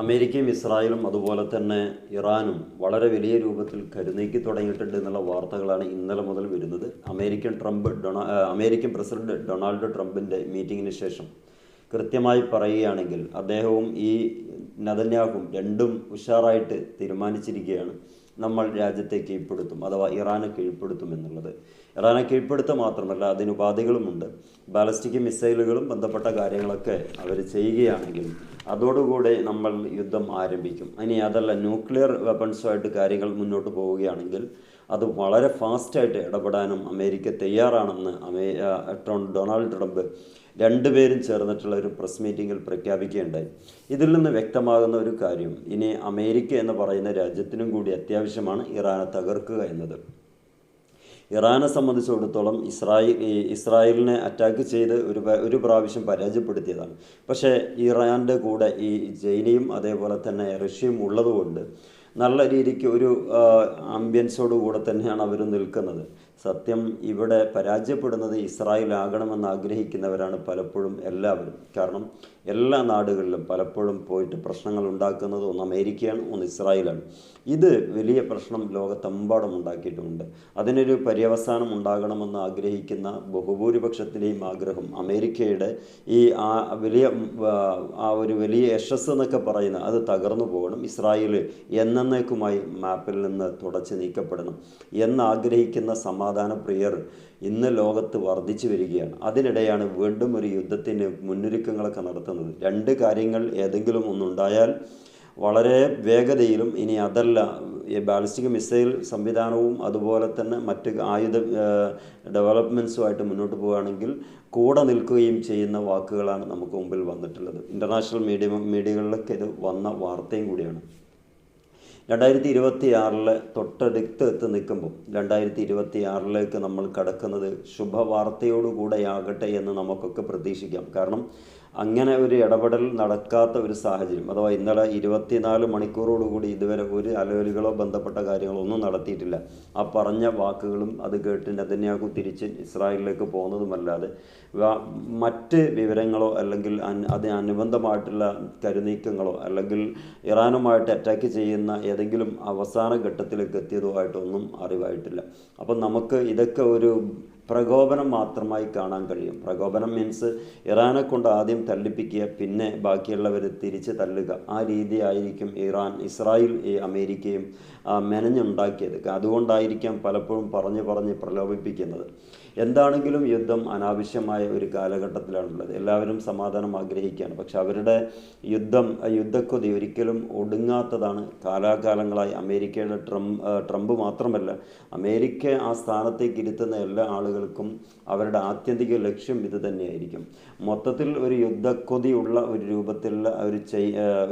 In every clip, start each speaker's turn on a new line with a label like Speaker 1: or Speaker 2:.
Speaker 1: അമേരിക്കയും ഇസ്രായേലും അതുപോലെ തന്നെ ഇറാനും വളരെ വലിയ രൂപത്തിൽ കരുനീക്കി തുടങ്ങിയിട്ടുണ്ട് എന്നുള്ള വാർത്തകളാണ് ഇന്നലെ മുതൽ വരുന്നത്. അമേരിക്കൻ ട്രംപ് ഡൊണാ അമേരിക്കൻ പ്രസിഡന്റ് ഡൊണാൾഡ് ട്രംപിന്റെ മീറ്റിങ്ങിന് ശേഷം കൃത്യമായി പറയുകയാണെങ്കിൽ അദ്ദേഹവും ഈ നദന്യാഹും രണ്ടും ഉഷാറായിട്ട് തീരുമാനിച്ചിരിക്കുകയാണ്. നമ്മൾ രാജ്യത്തെ കീഴ്പ്പെടുത്തും അഥവാ ഇറാനെ കീഴ്പ്പെടുത്തും എന്നുള്ളത്. ഇറാനെ കീഴ്പ്പെടുത്തുക മാത്രമല്ല അതിന് ഉപാധികളുമുണ്ട് ബാലസ്റ്റിക് മിസൈലുകളും ബന്ധപ്പെട്ട കാര്യങ്ങളൊക്കെ അവർ ചെയ്യുകയാണെങ്കിൽ അതോടുകൂടെ നമ്മൾ യുദ്ധം ആരംഭിക്കും. ഇനി അതല്ല ന്യൂക്ലിയർ വെപ്പൺസുമായിട്ട് കാര്യങ്ങൾ മുന്നോട്ട് പോവുകയാണെങ്കിൽ അത് വളരെ ഫാസ്റ്റായിട്ട് ഇടപെടാനും അമേരിക്ക തയ്യാറാണെന്ന് അമേ ട്രംപ് ഡൊണാൾഡ് ട്രംപ് രണ്ടുപേരും ചേർന്നിട്ടുള്ള ഒരു പ്രസ് മീറ്റിങ്ങിൽ പ്രഖ്യാപിക്കുകയുണ്ടായി. ഇതിൽ നിന്ന് വ്യക്തമാകുന്ന ഒരു കാര്യം ഇനി അമേരിക്ക എന്ന് പറയുന്ന രാജ്യത്തിനും കൂടി അത്യാവശ്യമാണ് ഇറാനെ തകർക്കുക എന്നത്. ഇറാനെ സംബന്ധിച്ചിടത്തോളം ഇസ്രായേൽ ഇസ്രായേലിനെ അറ്റാക്ക് ചെയ്ത് ഒരു ഒരു പ്രാവശ്യം പരാജയപ്പെടുത്തിയതാണ്. പക്ഷേ ഇറാന്റെ കൂടെ ഈ ചൈനയും അതേപോലെ തന്നെ റഷ്യയും ഉള്ളതുകൊണ്ട് നല്ല രീതിക്ക് ഒരു ആംബിയൻസോട് കൂടെ തന്നെയാണ് അവർ നിൽക്കുന്നത്. സത്യം ഇവിടെ പരാജയപ്പെടുന്നത് ഇസ്രായേൽ ആകണമെന്ന് ആഗ്രഹിക്കുന്നവരാണ് പലപ്പോഴും എല്ലാവരും. കാരണം എല്ലാ നാടുകളിലും പലപ്പോഴും പോയിട്ട് പ്രശ്നങ്ങൾ ഉണ്ടാക്കുന്നത് ഒന്ന് അമേരിക്കയാണ് ഒന്ന് ഇസ്രായേലാണ്. ഇത് വലിയ പ്രശ്നം ലോകത്തെമ്പാടും ഉണ്ടാക്കിയിട്ടുമുണ്ട് അതിനൊരു പര്യവസാനം ഉണ്ടാകണമെന്ന് ആഗ്രഹിക്കുന്ന ബഹുഭൂരിപക്ഷത്തിന്റെയും ആഗ്രഹം അമേരിക്കയുടെ ഈ ആ വലിയ ആ ഒരു വലിയ യശസ് എന്നൊക്കെ പറയുന്ന അത് തകർന്നു പോകണം. ഇസ്രായേൽ എന്നേക്കുമായി മാപ്പിൽ നിന്ന് തുടച്ച് നീക്കപ്പെടണം എന്നാഗ്രഹിക്കുന്ന സമാധാന പ്രിയർ ഇന്ന് ലോകത്ത് വർദ്ധിച്ചു വരികയാണ്. അതിനിടെയാണ് വീണ്ടും ഒരു യുദ്ധത്തിന് മുന്നൊരുക്കങ്ങളൊക്കെ നടത്തുന്നത്. രണ്ട് കാര്യങ്ങൾ ഏതെങ്കിലും ഒന്നുണ്ടായാൽ വളരെ വേഗതയിലും ഇനി അതല്ല ഈ ബാലിസ്റ്റിക് മിസൈൽ സംവിധാനവും അതുപോലെ തന്നെ മറ്റ് ആയുധ ഡെവലപ്മെന്റ്സുമായിട്ട് മുന്നോട്ട് പോവുകയാണെങ്കിൽ കൂടെ നിൽക്കുകയും ചെയ്യുന്ന വാക്കുകളാണ് നമുക്ക് മുമ്പിൽ വന്നിട്ടുള്ളത്. ഇന്റർനാഷണൽ മീഡിയ മീഡിയകളിലൊക്കെ ഇത് വന്ന വാർത്തയും കൂടിയാണ്. രണ്ടായിരത്തി ഇരുപത്തി ആറിലെ തൊട്ടടുത്ത് എത്തി നിൽക്കുമ്പോൾ രണ്ടായിരത്തി ഇരുപത്തി ആറിലേക്ക് നമ്മൾ കടക്കുന്നത് ശുഭവാർത്തയോടുകൂടെയാകട്ടെ എന്ന് നമുക്കൊക്കെ പ്രതീക്ഷിക്കാം. കാരണം അങ്ങനെ ഒരു ഇടപെടൽ നടക്കാത്ത ഒരു സാഹചര്യം. അഥവാ ഇന്നലെ ഇരുപത്തിനാല് മണിക്കൂറോടുകൂടി ഇതുവരെ ഒരു അലവലുകളോ ബന്ധപ്പെട്ട കാര്യങ്ങളോ ഒന്നും നടത്തിയിട്ടില്ല. ആ പറഞ്ഞ വാക്കുകളും അത് കേട്ട് നെതന്യാഹു തിരിച്ച് ഇസ്രായേലിലേക്ക് പോകുന്നതുമല്ലാതെ മറ്റ് വിവരങ്ങളോ അല്ലെങ്കിൽ അതിന് അനുബന്ധമായിട്ടുള്ള കരുനീക്കങ്ങളോ അല്ലെങ്കിൽ ഇറാനുമായിട്ട് അറ്റാക്ക് ചെയ്യുന്ന ഏതെങ്കിലും അവസാന ഘട്ടത്തിലേക്ക് എത്തിയതോ ആയിട്ടൊന്നും അറിവായിട്ടില്ല. അപ്പം നമുക്ക് ഇതൊക്കെ ഒരു പ്രകോപനം മാത്രമായി കാണാൻ കഴിയും. പ്രകോപനം മീൻസ് ഇറാനെ കൊണ്ട് ആദ്യം തള്ളിപ്പിക്കുക പിന്നെ ബാക്കിയുള്ളവർ തിരിച്ച് തല്ലുക. ആ രീതിയായിരിക്കും ഇറാൻ ഇസ്രായേൽ ഈ അമേരിക്കയും മെനഞ്ഞുണ്ടാക്കിയത്. അതുകൊണ്ടായിരിക്കാം പലപ്പോഴും പറഞ്ഞു പറഞ്ഞ് പ്രലോഭിപ്പിക്കുന്നത്. എന്താണെങ്കിലും യുദ്ധം അനാവശ്യമായ ഒരു കാലഘട്ടത്തിലാണുള്ളത്. എല്ലാവരും സമാധാനം ആഗ്രഹിക്കുകയാണ്. പക്ഷെ അവരുടെ യുദ്ധം യുദ്ധക്കൊതി ഒരിക്കലും ഒടുങ്ങാത്തതാണ്. കാലാകാലങ്ങളായി അമേരിക്കയുടെ ട്രംപ് ട്രംപ് മാത്രമല്ല അമേരിക്ക ആ സ്ഥാനത്തേക്ക് ഇരുത്തുന്ന എല്ലാ ആളുകൾക്കും അവരുടെ ആത്യന്തിക ലക്ഷ്യം ഇത് തന്നെയായിരിക്കും. മൊത്തത്തിൽ ഒരു യുദ്ധക്കൊതിയുള്ള ഒരു രൂപത്തിലുള്ള ഒരു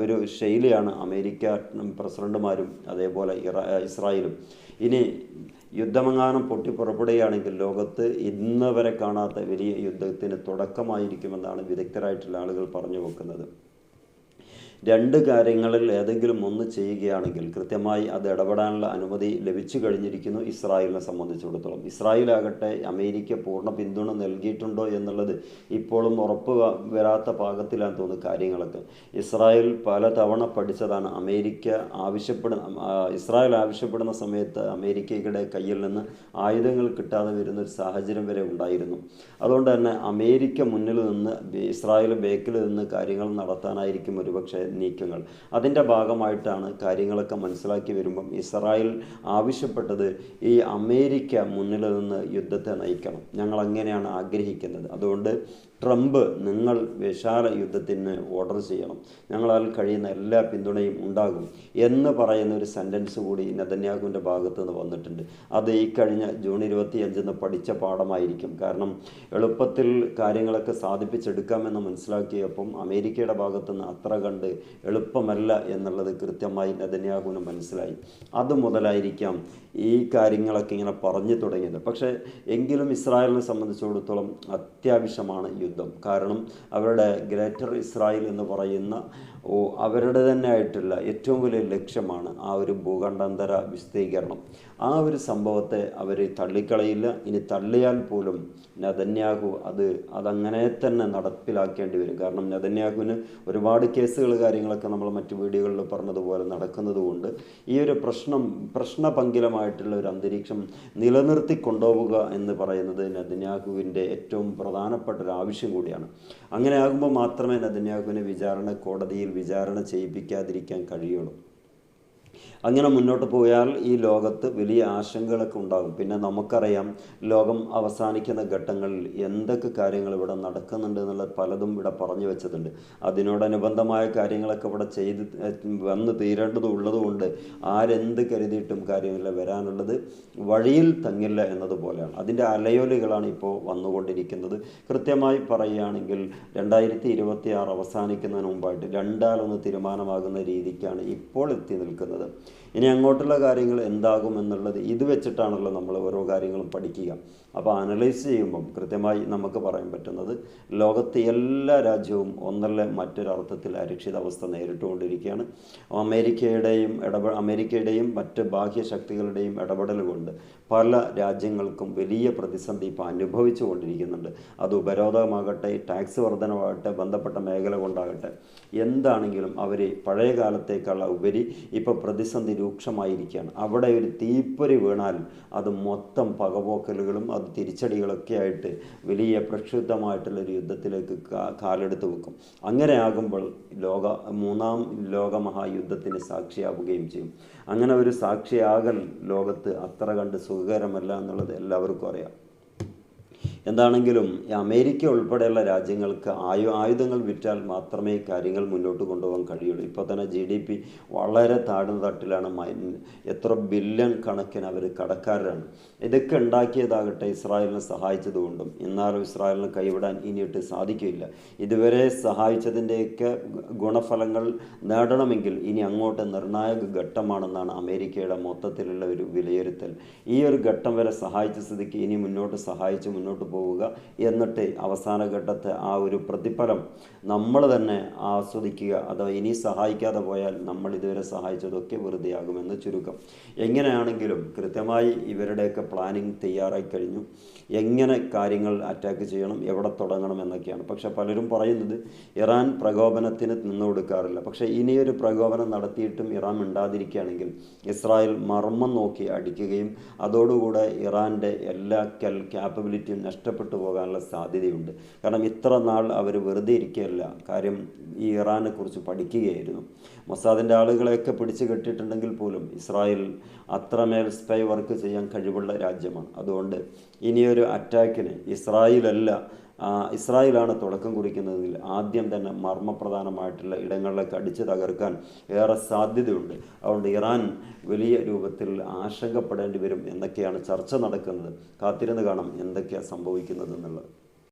Speaker 1: ഒരു ശൈലിയാണ് അമേരിക്ക പ്രസിഡന്റുമാരും അതേപോലെ ഇസ്രായേലും. ഇനി യുദ്ധമെങ്ങാനും പൊട്ടിപ്പുറപ്പെടുകയാണെങ്കിൽ ലോകത്ത് ഇന്ന് വരെ കാണാത്ത വലിയ യുദ്ധത്തിന് തുടക്കമായിരിക്കുമെന്നാണ് വിദഗ്ധരായിട്ടുള്ള ആളുകൾ പറഞ്ഞു വെക്കുന്നത്. രണ്ട് കാര്യങ്ങളിൽ ഏതെങ്കിലും ഒന്ന് ചെയ്യുകയാണെങ്കിൽ കൃത്യമായി അത് ഇടപെടാനുള്ള അനുമതി ലഭിച്ചു കഴിഞ്ഞിരിക്കുന്നു ഇസ്രായേലിനെ സംബന്ധിച്ചിടത്തോളം. ഇസ്രായേലാകട്ടെ അമേരിക്ക പൂർണ പിന്തുണ നൽകിയിട്ടുണ്ടോ എന്നുള്ളത് ഇപ്പോഴും ഉറപ്പ് വരാത്ത പാകത്തിലാണ് തോന്നുന്നു കാര്യങ്ങളൊക്കെ. ഇസ്രായേൽ പലതവണ പഠിച്ചതാണ് അമേരിക്ക ആവശ്യപ്പെടുന്ന ഇസ്രായേൽ ആവശ്യപ്പെടുന്ന സമയത്ത് അമേരിക്കയുടെ കയ്യിൽ നിന്ന് ആയുധങ്ങൾ കിട്ടാതെ വരുന്ന ഒരു സാഹചര്യം വരെ ഉണ്ടായിരുന്നു. അതുകൊണ്ട് തന്നെ അമേരിക്ക മുന്നിൽ നിന്ന് ഇസ്രായേൽ ബേക്കിൽ നിന്ന് കാര്യങ്ങൾ നടത്താനായിരിക്കും ഒരുപക്ഷെ നീക്കങ്ങൾ. അതിന്റെ ഭാഗമായിട്ടാണ് കാര്യങ്ങളൊക്കെ മനസ്സിലാക്കി വരുമ്പം ഇസ്രായേൽ ആവശ്യപ്പെട്ടത് ഈ അമേരിക്ക മുന്നിൽ നിന്ന് യുദ്ധത്തെ നയിക്കണം. ഞങ്ങൾ അങ്ങനെയാണ് ആഗ്രഹിക്കുന്നത്. അതുകൊണ്ട് ട്രംപ് നിങ്ങൾ വിശാല യുദ്ധത്തിന് ഓർഡർ ചെയ്യണം. ഞങ്ങളാൽ കഴിയുന്ന എല്ലാ പിന്തുണയും ഉണ്ടാകും എന്ന് പറയുന്ന ഒരു സെന്റൻസ് കൂടി നെതന്യാഹുവിന്റെ ഭാഗത്തു നിന്ന് വന്നിട്ടുണ്ട്. അത് ഈ കഴിഞ്ഞ ജൂൺ ഇരുപത്തി നിന്ന് പഠിച്ച പാഠമായിരിക്കും. കാരണം എളുപ്പത്തിൽ കാര്യങ്ങളൊക്കെ സാധിപ്പിച്ചെടുക്കാമെന്ന് മനസ്സിലാക്കിയപ്പം അമേരിക്കയുടെ ഭാഗത്തു നിന്ന് അത്ര കണ്ട് എളുപ്പമല്ല എന്നുള്ളത് കൃത്യമായി നെതന്യാഹുവിന് മനസ്സിലായി. അത് മുതലായിരിക്കാം ഈ കാര്യങ്ങളൊക്കെ ഇങ്ങനെ പറഞ്ഞു തുടങ്ങിയത്. പക്ഷേ എങ്കിലും ഇസ്രായേലിനെ സംബന്ധിച്ചിടത്തോളം അത്യാവശ്യമാണ് യുദ്ധം. കാരണം അവരുടെ ഗ്രേറ്റർ ഇസ്രായേൽ എന്ന് പറയുന്ന ഓ അവരുടെ തന്നെ ആയിട്ടുള്ള ഏറ്റവും വലിയ ലക്ഷ്യമാണ് ആ ഒരു ഭൂഖണ്ഡാന്തര വിശദീകരണം. ആ ഒരു സംഭവത്തെ അവർ തള്ളിക്കളയില്ല. ഇനി തള്ളിയാൽ പോലും നദന്യാഹു അത് അതങ്ങനെ തന്നെ നടപ്പിലാക്കേണ്ടി വരും. കാരണം നദന്യാഹുവിന് ഒരുപാട് കേസുകൾ കാര്യങ്ങളൊക്കെ നമ്മൾ മറ്റു വീഡിയോകളിൽ പറഞ്ഞതുപോലെ നടക്കുന്നത് കൊണ്ട് ഈ ഒരു പ്രശ്നം പ്രശ്നപങ്കിലമായിട്ടുള്ള ഒരു അന്തരീക്ഷം നിലനിർത്തി കൊണ്ടുപോവുക എന്ന് പറയുന്നത് നദന്യാഹുവിന്റെ ഏറ്റവും പ്രധാനപ്പെട്ട ഒരു ആവശ്യം കൂടിയാണ്. അങ്ങനെ ആകുമ്പോൾ മാത്രമേ നദന്യാഹുവിനെ വിചാരണ കോടതിയിൽ വിചാരണ ചെയ്യിപ്പിക്കാതിരിക്കാൻ കഴിയുള്ളൂ. അങ്ങനെ മുന്നോട്ട് പോയാൽ ഈ ലോകത്ത് വലിയ ആശങ്കകളൊക്കെ ഉണ്ടാകും. പിന്നെ നമുക്കറിയാം ലോകം അവസാനിക്കുന്ന ഘട്ടങ്ങളിൽ എന്തൊക്കെ കാര്യങ്ങൾ ഇവിടെ നടക്കുന്നുണ്ട് എന്നുള്ളത് പലതും ഇവിടെ പറഞ്ഞു വെച്ചിട്ടുണ്ട്. അതിനോടനുബന്ധമായ കാര്യങ്ങളൊക്കെ ഇവിടെ ചെയ്ത് വന്ന് തീരേണ്ടതും ഉള്ളതുകൊണ്ട് ആരെന്ത് കരുതിയിട്ടും കാര്യമില്ല. വരാനുള്ളത് വഴിയിൽ തങ്ങില്ല എന്നതുപോലെയാണ്. അതിന്റെ അലയൊലികളാണ് ഇപ്പോൾ വന്നുകൊണ്ടിരിക്കുന്നത്. കൃത്യമായി പറയുകയാണെങ്കിൽ രണ്ടായിരത്തി ഇരുപത്തി ആറ് അവസാനിക്കുന്നതിന് മുമ്പായിട്ട് രണ്ടാലൊന്ന് തീരുമാനമാകുന്ന രീതിക്കാണ് ഇപ്പോൾ എത്തി നിൽക്കുന്നത്. ഇനി അങ്ങോട്ടുള്ള കാര്യങ്ങൾ എന്താകും എന്നുള്ളത് ഇത് വെച്ചിട്ടാണല്ലോ നമ്മൾ ഓരോ കാര്യങ്ങളും പഠിക്കുക. അപ്പോൾ അനലൈസ് ചെയ്യുമ്പം കൃത്യമായി നമുക്ക് പറയാൻ പറ്റുന്നത് ലോകത്തെ എല്ലാ രാജ്യവും ഒന്നല്ല മറ്റൊരർത്ഥത്തിൽ അരക്ഷിതാവസ്ഥ നേരിട്ടുകൊണ്ടിരിക്കുകയാണ്. അമേരിക്കയുടെയും ഇടപെ അമേരിക്കയുടെയും മറ്റ് ബാഹ്യശക്തികളുടെയും ഇടപെടൽ കൊണ്ട് പല രാജ്യങ്ങൾക്കും വലിയ പ്രതിസന്ധി ഇപ്പോൾ അനുഭവിച്ചു കൊണ്ടിരിക്കുന്നുണ്ട് അത് ഉപരോധമാകട്ടെ ടാക്സ് വർധനമാകട്ടെ ബന്ധപ്പെട്ട മേഖല കൊണ്ടാകട്ടെ എന്താണെങ്കിലും അവർ പഴയ കാലത്തേക്കുള്ള ഉപരി ഇപ്പോൾ പ്രതിസന്ധി രൂക്ഷമായിരിക്കുകയാണ്. അവിടെ ഒരു തീപ്പൊരി വീണാൽ അത് മൊത്തം പകപോക്കലുകളും അത് തിരിച്ചടികളൊക്കെ ആയിട്ട് വലിയ പ്രക്ഷുബ്ധമായിട്ടുള്ളൊരു യുദ്ധത്തിലേക്ക് കാലെടുത്ത് വെക്കും. അങ്ങനെ ആകുമ്പോൾ ലോക മൂന്നാം ലോകമഹായുദ്ധത്തിന് സാക്ഷിയാവുകയും ചെയ്യും. അങ്ങനെ ഒരു സാക്ഷിയാകൽ ലോകത്ത് അത്ര കണ്ട് സുഖകരമല്ല എന്നുള്ളത് എല്ലാവർക്കും അറിയാം. എന്താണെങ്കിലും അമേരിക്ക ഉൾപ്പെടെയുള്ള രാജ്യങ്ങൾക്ക് ആയു ആയുധങ്ങൾ വിറ്റാൽ മാത്രമേ കാര്യങ്ങൾ മുന്നോട്ട് കൊണ്ടുപോകാൻ കഴിയുള്ളൂ. ഇപ്പോൾ തന്നെ ജി ഡി പി വളരെ താഴ്ന്ന തട്ടിലാണ് എത്ര ബില്യൺ കണക്കിന് അവർ കടക്കാരാണ്. ഇതൊക്കെ ഉണ്ടാക്കിയതാകട്ടെ ഇസ്രായേലിനെ സഹായിച്ചതുകൊണ്ടും. എന്നാലും ഇസ്രായേലിനെ കൈവിടാൻ ഇനിയിട്ട് സാധിക്കില്ല ഇതുവരെ സഹായിച്ചതിന്റെയൊക്കെ ഗുണഫലങ്ങൾ നേടണമെങ്കിൽ ഇനി അങ്ങോട്ട് നിർണായക ഘട്ടമാണെന്നാണ് അമേരിക്കയുടെ മൊത്തത്തിലുള്ള ഒരു വിലയിരുത്തൽ. ഈ ഒരു ഘട്ടം വരെ സഹായിച്ച സ്ഥിതിക്ക് ഇനി മുന്നോട്ട് സഹായിച്ച് മുന്നോട്ട് പോവുക എന്നിട്ട് അവസാന ഘട്ടത്തെ ആ ഒരു പ്രതിഫലം നമ്മൾ തന്നെ ആസ്വദിക്കുക അഥവാ ഇനി സഹായിക്കാതെ പോയാൽ നമ്മൾ ഇതുവരെ സഹായിച്ചതൊക്കെ വെറുതെയാകുമെന്ന് ചുരുക്കം. എങ്ങനെയാണെങ്കിലും കൃത്യമായി ഇവരുടെയൊക്കെ പ്ലാനിങ് തയ്യാറായി കഴിഞ്ഞു. എങ്ങനെ കാര്യങ്ങൾ അറ്റാക്ക് ചെയ്യണം എവിടെ തുടങ്ങണം എന്നൊക്കെയാണ്. പക്ഷെ പലരും പറയുന്നത് ഇറാൻ പ്രകോപനത്തിന് നിന്ന് കൊടുക്കാറില്ല. പക്ഷേ ഇനിയൊരു പ്രകോപനം നടത്തിയിട്ടും ഇറാൻ മിണ്ടാതിരിക്കുകയാണെങ്കിൽ ഇസ്രായേൽ മർമ്മം നോക്കി അടിക്കുകയും അതോടുകൂടെ ഇറാന്റെ എല്ലാ കൽ ക്യാപ്പബിലിറ്റിയും നഷ്ടപ്പെട്ടു പോകാനുള്ള സാധ്യതയുണ്ട്. കാരണം ഇത്ര നാൾ അവർ വെറുതെ ഇരിക്കുകയല്ല. കാര്യം ഈ ഇറാനെ കുറിച്ച് പഠിക്കുകയായിരുന്നു. മൊസാദിന്റെ ആളുകളെയൊക്കെ പിടിച്ചു കെട്ടിയിട്ടുണ്ടെങ്കിൽ പോലും ഇസ്രായേൽ അത്രമേൽ സ്പൈ വർക്ക് ചെയ്യാൻ കഴിവുള്ള രാജ്യമാണ്. അതുകൊണ്ട് ഇനിയൊരു അറ്റാക്കിന് ഇസ്രായേലല്ല ഇസ്രായേലാണ് തുടക്കം കുറിക്കുന്നതിൽ ആദ്യം തന്നെ മർമ്മപ്രധാനമായിട്ടുള്ള ഇടങ്ങളിലേക്ക് അടിച്ചു തകർക്കാൻ ഏറെ സാധ്യതയുണ്ട്. അതുകൊണ്ട് ഇറാൻ വലിയ രൂപത്തിൽ ആശങ്കപ്പെടേണ്ടി വരും എന്നൊക്കെയാണ് ചർച്ച നടക്കുന്നത്. കാത്തിരുന്ന് കാണാം എന്തൊക്കെയാണ് സംഭവിക്കുന്നത് എന്നുള്ളത്